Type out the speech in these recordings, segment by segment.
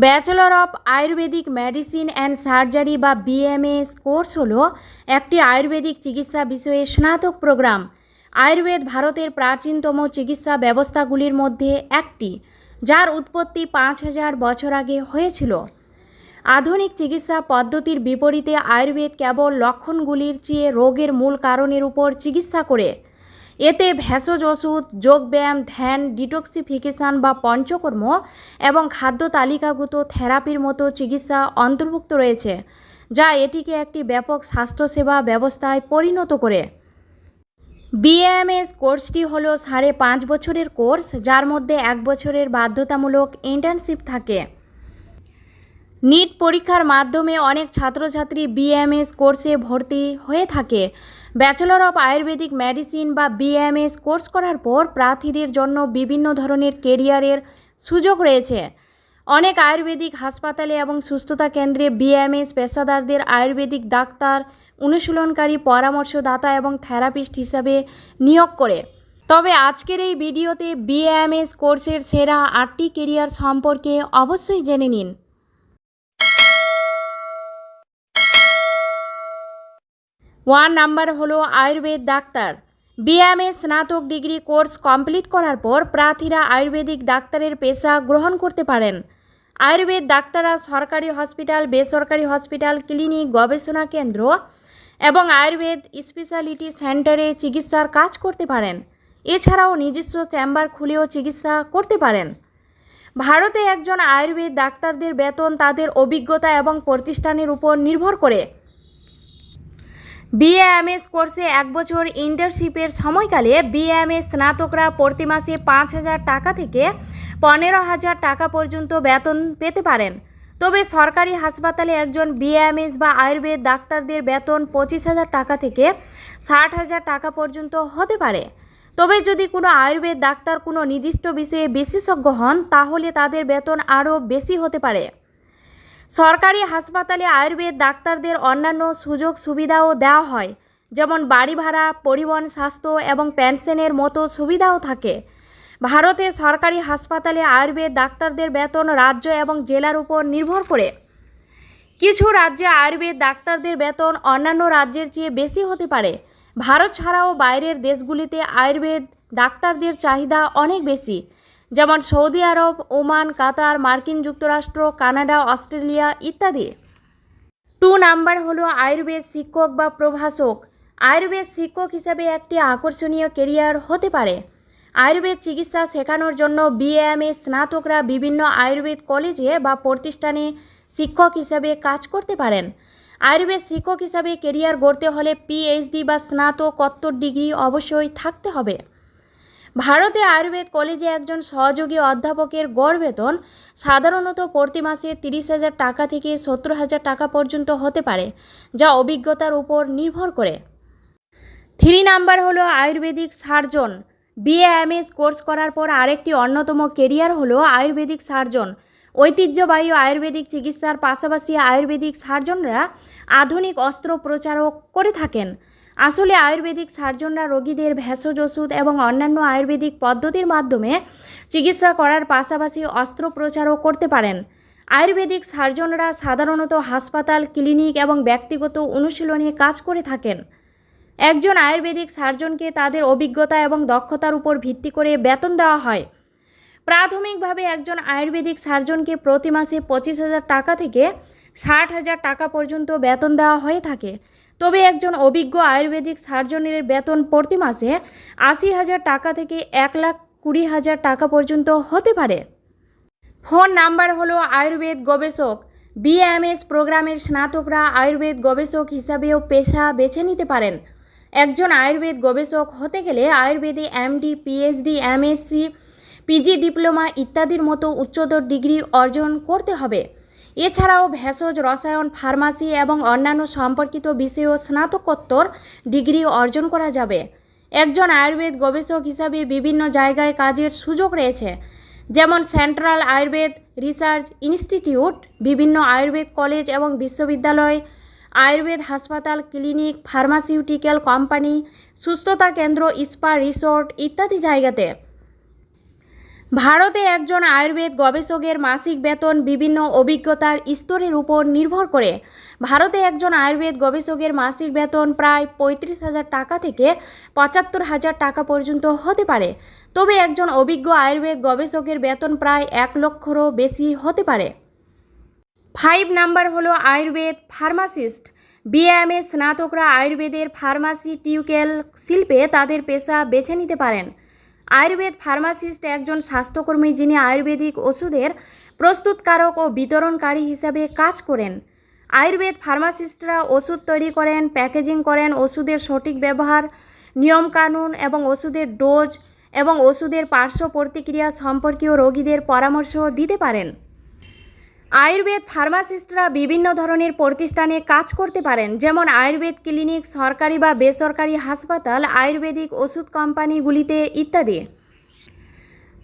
Bachelor of Ayurvedic medicine and surgery বা BMS course হল একটি আয়ুর্বেদিক চিকিৎসা বিষয়ে স্নাতক প্রোগ্রাম আয়ুর্বেদ ভারতের প্রাচীনতম চিকিৎসা ব্যবস্থাগুলির মধ্যে একটি, যার উৎপত্তি পাঁচ হাজার বছর আগে হয়েছিল। আধুনিক চিকিৎসা পদ্ধতির বিপরীতে আয়ুর্বেদ কেবল লক্ষণগুলির চেয়ে রোগের মূল কারণের উপর চিকিৎসা করে এতে ভেষজ ওষুধ, যোগব্যায়াম, ধ্যান, ডিটক্সিফিকেশন বা পঞ্চকর্ম এবং খাদ্য তালিকাগত থেরাপির মতো চিকিৎসা অন্তর্ভুক্ত রয়েছে, যা এটিকে একটি ব্যাপক স্বাস্থ্যসেবা ব্যবস্থায় পরিণত করে। বিএমএস কোর্সটি হল সাড়ে পাঁচ বছরের কোর্স, যার মধ্যে এক বছরের বাধ্যতামূলক ইন্টার্নশিপ থাকে। নিট পরীক্ষার মাধ্যমে অনেক ছাত্রছাত্রী বিএমএস কোর্সে ভর্তি হয়ে থাকে ব্যাচেলর অফ আয়ুর্বেদিক মেডিসিন বা বিএমএস কোর্স করার পর প্রার্থীদের জন্য বিভিন্ন ধরনের কেরিয়ারের সুযোগ রয়েছে। অনেক আয়ুর্বেদিক হাসপাতালে এবং সুস্থতা কেন্দ্রে বিএমএস পেশাদারদের আয়ুর্বেদিক ডাক্তার, অনুশীলনকারী, পরামর্শদাতা এবং থেরাপিস্ট হিসাবে নিয়োগ করে। তবে আজকের এই ভিডিওতে বিএমএস কোর্সের সেরা আটটি কেরিয়ার সম্পর্কে অবশ্যই জেনে নিন। ওয়ান নাম্বার হলো আয়ুর্বেদ ডাক্তার। বিএমএ স্নাতক ডিগ্রি কোর্স কমপ্লিট করার পর প্রার্থীরা আয়ুর্বেদিক ডাক্তারের পেশা গ্রহণ করতে পারেন। আয়ুর্বেদ ডাক্তাররা সরকারি হসপিটাল, বেসরকারি হসপিটাল, ক্লিনিক, গবেষণা কেন্দ্র এবং আয়ুর্বেদ স্পেশালিটি সেন্টারে চিকিৎসার কাজ করতে পারেন। এছাড়াও নিজস্ব চেম্বার খুলেও চিকিৎসা করতে পারেন। ভারতে একজন আয়ুর্বেদ ডাক্তারদের বেতন তাদের অভিজ্ঞতা এবং প্রতিষ্ঠানের উপর নির্ভর করে। বিএএমএস কোর্সে এক বছর ইন্টার্নশিপের সময়কালে বিএএমএস স্নাতকরা প্রতি মাসে পাঁচ হাজার টাকা থেকে পনেরো হাজার টাকা পর্যন্ত বেতন পেতে পারেন। তবে সরকারি হাসপাতালে একজন বিএএমএস বা আয়ুর্বেদ ডাক্তারদের বেতন পঁচিশ হাজার টাকা থেকে ষাট হাজার টাকা পর্যন্ত হতে পারে। তবে যদি কোনো আয়ুর্বেদ ডাক্তার কোনো নির্দিষ্ট বিষয়ে বিশেষজ্ঞ হন, তাহলে তাদের বেতন আরও বেশি হতে পারে। সরকারি হাসপাতালে আয়ুর্বেদ ডাক্তারদের অন্যান্য সুযোগ সুবিধাও দেওয়া হয়, যেমন বাড়ি ভাড়া, পরিবহন স্বাস্থ্য এবং পেনশনের মতো সুবিধাও থাকে। ভারতে সরকারি হাসপাতালে আয়ুর্বেদ ডাক্তারদের বেতন রাজ্য এবং জেলার উপর নির্ভর করে। কিছু রাজ্যে আয়ুর্বেদ ডাক্তারদের বেতন অন্যান্য রাজ্যের চেয়ে বেশি হতে পারে। ভারত ছাড়াও বাইরের দেশগুলিতে আয়ুর্বেদ ডাক্তারদের চাহিদা অনেক বেশি। যেমন সৌদি আরব, ওমান, কাতার, মার্কিন যুক্তরাষ্ট্র, কানাডা, অস্ট্রেলিয়া ইত্যাদি। টু নাম্বার হলো আয়ুর্বেদ শিক্ষক বা প্রভাষক। আয়ুর্বেদ শিক্ষক হিসাবে একটি আকর্ষণীয় কেরিয়ার হতে পারে। আয়ুর্বেদ চিকিৎসা শেখানোর জন্য বিএএমএ স্নাতকরা বিভিন্ন আয়ুর্বেদ কলেজে বা প্রতিষ্ঠানে শিক্ষক হিসাবে কাজ করতে পারেন। আয়ুর্বেদ শিক্ষক হিসাবে কেরিয়ার গড়তে হলে পিএইচডি বা স্নাতকোত্তর ডিগ্রি অবশ্যই থাকতে হবে। ভারতে আয়ুর্বেদ কলেজে একজন সহযোগী অধ্যাপকের গড় বেতন সাধারণত প্রতি মাসে তিরিশ হাজার টাকা থেকে সত্তর হাজার টাকা পর্যন্ত হতে পারে, যা অভিজ্ঞতার উপর নির্ভর করে। থ্রি নাম্বার হলো আয়ুর্বেদিক সার্জন। বিএএমএস কোর্স করার পর আরেকটি অন্যতম কেরিয়ার হলো আয়ুর্বেদিক সার্জন। ঐতিহ্যবাহী আয়ুর্বেদিক চিকিৎসার পাশাপাশি আয়ুর্বেদিক সার্জনরা আধুনিক অস্ত্রোপচারও করে থাকেন। আসলে আয়ুর্বেদিক সার্জনরা রোগীদের ভেষজ ওষুধ এবং অন্যান্য আয়ুর্বেদিক পদ্ধতির মাধ্যমে চিকিৎসা করার পাশাপাশি অস্ত্রোপচারও করতে পারেন। আয়ুর্বেদিক সার্জনরা সাধারণত হাসপাতাল, ক্লিনিক এবং ব্যক্তিগত অনুশীলনে কাজ করে থাকেন। একজন আয়ুর্বেদিক সার্জনকে তাদের অভিজ্ঞতা এবং দক্ষতার উপর ভিত্তি করে বেতন দেওয়া হয়। প্রাথমিকভাবে একজন আয়ুর্বেদিক সার্জনকে প্রতি মাসে পঁচিশ হাজার টাকা থেকে ষাট হাজার টাকা পর্যন্ত বেতন দেওয়া হয়ে থাকে। তবে একজন অভিজ্ঞ আয়ুর্বেদিক সার্জনের বেতন প্রতি মাসে আশি হাজার টাকা থেকে এক লাখ কুড়ি হাজার টাকা পর্যন্ত হতে পারে। ফোন নাম্বার হলো আয়ুর্বেদ গবেষক। বিএমএস প্রোগ্রামের স্নাতকরা আয়ুর্বেদ গবেষক হিসাবেও পেশা বেছে নিতে পারেন। একজন আয়ুর্বেদ গবেষক হতে গেলে আয়ুর্বেদে MD PhD MSc PG diploma ইত্যাদির মতো উচ্চতর ডিগ্রি অর্জন করতে হবে। এছাড়াও ভেষজ রসায়ন, ফার্মাসি এবং অন্যান্য সম্পর্কিত বিষয়েও স্নাতকোত্তর ডিগ্রি অর্জন করা যাবে। একজন আয়ুর্বেদ গবেষক হিসাবে বিভিন্ন জায়গায় কাজের সুযোগ রয়েছে, যেমন সেন্ট্রাল আয়ুর্বেদ রিসার্চ ইনস্টিটিউট, বিভিন্ন আয়ুর্বেদ কলেজ এবং বিশ্ববিদ্যালয়, আয়ুর্বেদ হাসপাতাল, ক্লিনিক, ফার্মাসিউটিক্যাল কোম্পানি, সুস্থতা কেন্দ্র ইস্পা রিসোর্ট ইত্যাদি জায়গাতে। ভারতে একজন আয়ুর্বেদ গবেষকের মাসিক বেতন বিভিন্ন অভিজ্ঞতার স্তরের উপর নির্ভর করে। ভারতে একজন আয়ুর্বেদ গবেষকের মাসিক বেতন প্রায় পঁয়ত্রিশ হাজার টাকা থেকে পঁচাত্তর হাজার টাকা পর্যন্ত হতে পারে। তবে একজন অভিজ্ঞ আয়ুর্বেদ গবেষকের বেতন প্রায় এক লক্ষরও বেশি হতে পারে। ফাইভ নাম্বার হলো আয়ুর্বেদ ফার্মাসিস্ট। বিএমএ স্নাতকরা আয়ুর্বেদের ফার্মাসিউটিক্যাল শিল্পে তাদের পেশা বেছে নিতে পারেন। আয়ুর্বেদ ফার্মাসিস্ট একজন স্বাস্থ্যকর্মী যিনি আয়ুর্বেদিক ওষুধের প্রস্তুতকারক ও বিতরণকারী হিসাবে কাজ করেন। আয়ুর্বেদ ফার্মাসিস্টরা ওষুধ তৈরি করেন, প্যাকেজিং করেন, ওষুধের সঠিক ব্যবহার, নিয়মকানুন এবং ওষুধের ডোজ এবং ওষুধের পার্শ্ব প্রতিক্রিয়া সম্পর্কীয় রোগীদের পরামর্শ দিতে পারেন। আয়ুর্বেদ ফার্মাসিস্টরা বিভিন্ন ধরনের প্রতিষ্ঠানে কাজ করতে পারেন, যেমন আয়ুর্বেদ ক্লিনিক, সরকারি বা বেসরকারি হাসপাতাল, আয়ুর্বেদিক ওষুধ কোম্পানিগুলিতে ইত্যাদি।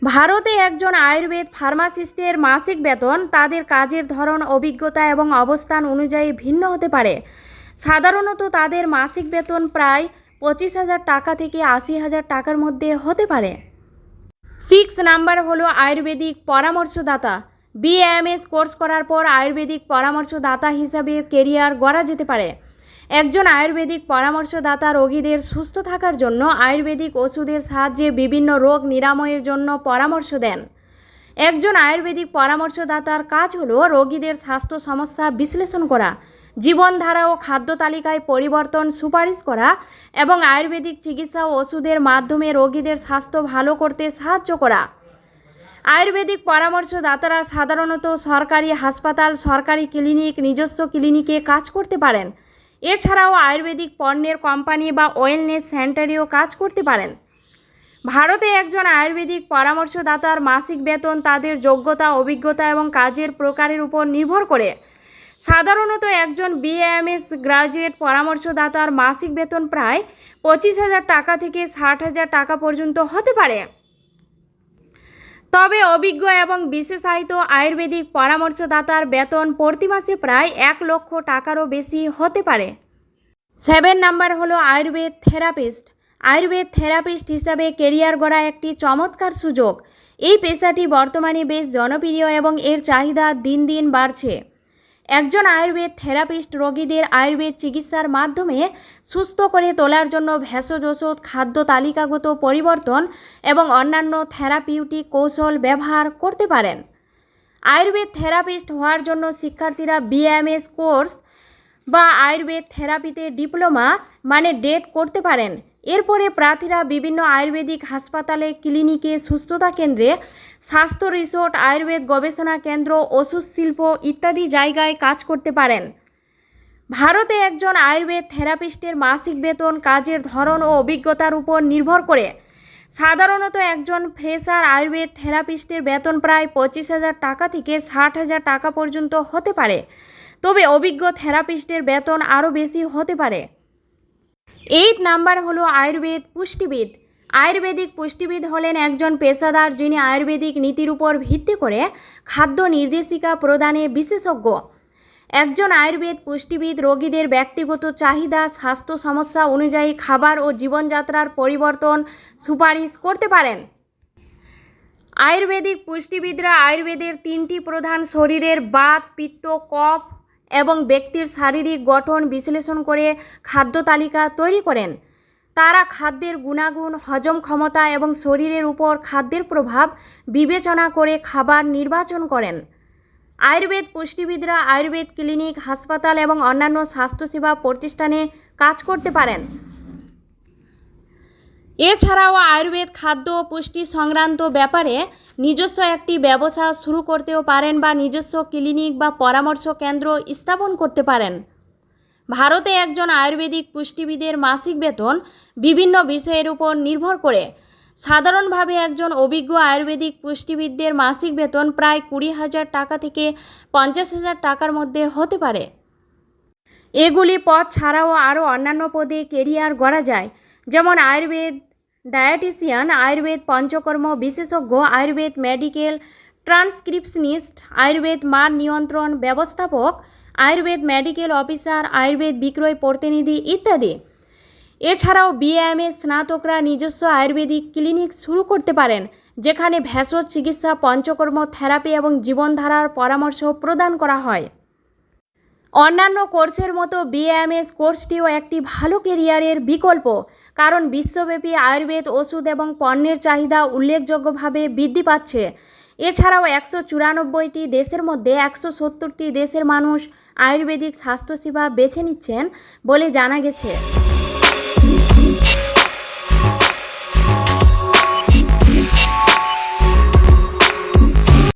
ভারতে একজন আয়ুর্বেদ ফার্মাসিস্টের মাসিক বেতন, তাদের কাজের ধরন, অভিজ্ঞতা এবং অবস্থান অনুযায়ী ভিন্ন হতে পারে। সাধারণত তাদের মাসিক বেতন প্রায় পঁচিশ হাজার টাকা থেকে আশি হাজার টাকার মধ্যে হতে পারে। সিক্স নাম্বার হলো আয়ুর্বেদিক পরামর্শদাতা। বিএমএস কোর্স করার পর আয়ুর্বেদিক পরামর্শদাতা হিসাবে কেরিয়ার গড়া যেতে পারে। একজন আয়ুর্বেদিক পরামর্শদাতা রোগীদের সুস্থ থাকার জন্য আয়ুর্বেদিক ওষুধের সাহায্যে বিভিন্ন রোগ নিরাময়ের জন্য পরামর্শ দেন। একজন আয়ুর্বেদিক পরামর্শদাতার কাজ হল রোগীদের স্বাস্থ্য সমস্যা বিশ্লেষণ করা, জীবনধারা ও খাদ্য তালিকায় পরিবর্তন সুপারিশ করা এবং আয়ুর্বেদিক চিকিৎসা ও ওষুধের মাধ্যমে রোগীদের স্বাস্থ্য ভালো করতে সাহায্য করা। আয়ুর্বেদিক পরামর্শদাতারা সাধারণত সরকারি হাসপাতাল, সরকারি ক্লিনিক, নিজস্ব ক্লিনিকে কাজ করতে পারেন। এছাড়াও আয়ুর্বেদিক পণ্যের কোম্পানি বা ওয়েলনেস সেন্টারেও কাজ করতে পারেন। ভারতে একজন আয়ুর্বেদিক পরামর্শদাতার মাসিক বেতন তাদের যোগ্যতা, অভিজ্ঞতা এবং কাজের প্রকারের উপর নির্ভর করে। সাধারণত একজন বিএমএস গ্রাজুয়েট পরামর্শদাতার মাসিক বেতন প্রায় পঁচিশ হাজার টাকা থেকে ষাট হাজার টাকা পর্যন্ত হতে পারে। তবে অভিজ্ঞ এবং বিশেষায়িত আয়ুর্বেদিক পরামর্শদাতার বেতন প্রতি মাসে প্রায় এক লক্ষ টাকারও বেশি হতে পারে। সেভেন নাম্বার হলো আয়ুর্বেদ থেরাপিস্ট। আয়ুর্বেদ থেরাপিস্ট হিসাবে কেরিয়ার গড়া একটি চমৎকার সুযোগ। এই পেশাটি বর্তমানে বেশ জনপ্রিয় এবং এর চাহিদা দিন দিন বাড়ছে। একজন আয়ুর্বেদ থেরাপিস্ট রোগীদের আয়ুর্বেদ চিকিৎসার মাধ্যমে সুস্থ করে তোলার জন্য ভেষজ ওষুধ খাদ্য তালিকাগত পরিবর্তন এবং অন্যান্য থেরাপিউটিক কৌশল ব্যবহার করতে পারেন। আয়ুর্বেদ থেরাপিস্ট হওয়ার জন্য শিক্ষার্থীরা বিএমএস কোর্স বা আয়ুর্বেদ থেরাপিতে ডিপ্লোমা মানে ডেট করতে পারেন। এরপরে প্রার্থীরা বিভিন্ন আয়ুর্বেদিক হাসপাতালে, ক্লিনিকে, সুস্থতা কেন্দ্রে, স্বাস্থ্য রিসোর্ট, আয়ুর্বেদ গবেষণা কেন্দ্র, ওষুধ শিল্প ইত্যাদি জায়গায় কাজ করতে পারেন। ভারতে একজন আয়ুর্বেদ থেরাপিস্টের মাসিক বেতন কাজের ধরন ও অভিজ্ঞতার উপর নির্ভর করে। সাধারণত একজন ফ্রেশার আয়ুর্বেদ থেরাপিস্টের বেতন প্রায় পঁচিশ হাজার টাকা থেকে ষাট হাজার টাকা পর্যন্ত হতে পারে। তবে অভিজ্ঞ থেরাপিস্টের বেতন আরও বেশি হতে পারে। এইট নাম্বার হলো আয়ুর্বেদ পুষ্টিবিদ। আয়ুর্বেদিক পুষ্টিবিদ হলেন একজন পেশাদার যিনি আয়ুর্বেদিক নীতির উপর ভিত্তি করে খাদ্য নির্দেশিকা প্রদানে বিশেষজ্ঞ। একজন আয়ুর্বেদ পুষ্টিবিদ রোগীদের ব্যক্তিগত চাহিদা, স্বাস্থ্য সমস্যা অনুযায়ী খাবার ও জীবনযাত্রার পরিবর্তন সুপারিশ করতে পারেন। আয়ুর্বেদিক পুষ্টিবিদরা আয়ুর্বেদের তিনটি প্রধান শরীরের বাত, পিত্ত, কফ এবং ব্যক্তির শারীরিক গঠন বিশ্লেষণ করে খাদ্য তালিকা তৈরি করেন। তারা খাদ্যের গুণাগুণ, হজম ক্ষমতা এবং শরীরের উপর খাদ্যের প্রভাব বিবেচনা করে খাবার নির্বাচন করেন। আয়ুর্বেদ পুষ্টিবিদরা আয়ুর্বেদ ক্লিনিক, হাসপাতাল এবং অন্যান্য স্বাস্থ্যসেবা প্রতিষ্ঠানে কাজ করতে পারেন। এছাড়াও আয়ুর্বেদ খাদ্য ও পুষ্টি সংক্রান্ত ব্যাপারে নিজস্ব একটি ব্যবসা শুরু করতেও পারেন বা নিজস্ব ক্লিনিক বা পরামর্শ কেন্দ্র স্থাপন করতে পারেন। ভারতে একজন আয়ুর্বেদিক পুষ্টিবিদের মাসিক বেতন বিভিন্ন বিষয়ের উপর নির্ভর করে। সাধারণভাবে একজন অভিজ্ঞ আয়ুর্বেদিক পুষ্টিবিদদের মাসিক বেতন প্রায় কুড়ি হাজার টাকা থেকে পঞ্চাশ হাজার টাকার মধ্যে হতে পারে। এগুলি পদ ছাড়াও আরও অন্যান্য পদে কেরিয়ার গড়া যায়, যেমন আয়ুর্বেদ ডায়েটিশিয়ান, আয়ুর্বেদ পঞ্চকর্ম বিশেষজ্ঞ, আয়ুর্বেদ মেডিকেল ট্রান্সক্রিপশনিস্ট, আয়ুর্বেদ মান নিয়ন্ত্রণ ব্যবস্থাপক, আয়ুর্বেদ মেডিকেল অফিসার, আয়ুর্বেদ বিক্রয় প্রতিনিধি ইত্যাদি। এছাড়াও বিএমএস স্নাতকরা নিজস্ব আয়ুর্বেদিক ক্লিনিক শুরু করতে পারেন, যেখানে ভেষজ চিকিৎসা, পঞ্চকর্ম, থেরাপি এবং জীবনধারার পরামর্শ প্রদান করা হয়। অন্যান্য কোর্সের মতো বিএমএস কোর্সটিও একটি ভালো কেরিয়ারের বিকল্প, কারণ বিশ্বব্যাপী আয়ুর্বেদ ওষুধ এবং পণ্যের চাহিদা উল্লেখযোগ্যভাবে বৃদ্ধি পাচ্ছে। এছাড়াও একশো চুরানব্বইটি দেশের মধ্যে একশো সত্তরটি দেশের মানুষ আয়ুর্বেদিক স্বাস্থ্যসেবা বেছে নিচ্ছেন বলে জানা গেছে।